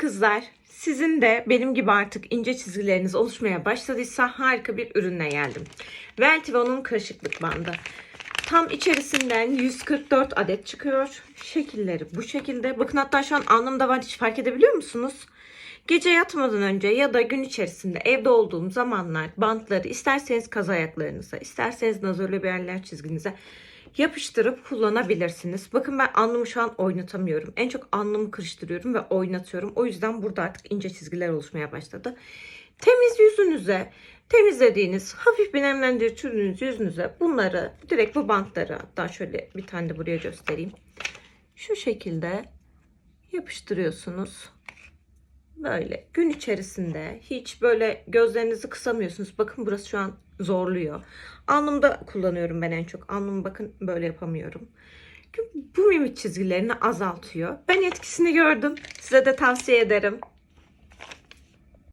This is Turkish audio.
kızlar. Sizin de benim gibi artık ince çizgileriniz oluşmaya başladıysa harika bir ürünle geldim. Veltivo'nun karışıklık bandı. Tam içerisinden 144 adet çıkıyor. Şekilleri bu şekilde. Bakın hatta şu an alnımda var hiç fark edebiliyor musunuz? Gece yatmadan önce ya da gün içerisinde evde olduğum zamanlar bantları isterseniz kaz ayaklarınıza, isterseniz nazörlü bir yerler çizginize yapıştırıp kullanabilirsiniz. Bakın ben alnımı şu an oynatamıyorum. En çok alnımı kırıştırıyorum ve oynatıyorum. O yüzden burada artık ince çizgiler oluşmaya başladı. Temiz yüzünüze, temizlediğiniz, hafif bir nemlendirdiğiniz yüzünüze bunları direkt bu bantları hatta şöyle bir tane de buraya göstereyim. Şu şekilde yapıştırıyorsunuz. Böyle gün içerisinde hiç böyle gözlerinizi kısamıyorsunuz. Bakın burası şu an zorluyor. Alnımda kullanıyorum ben en çok. Alnımı bakın böyle yapamıyorum. Bu mimik çizgilerini azaltıyor. Ben etkisini gördüm. Size de tavsiye ederim.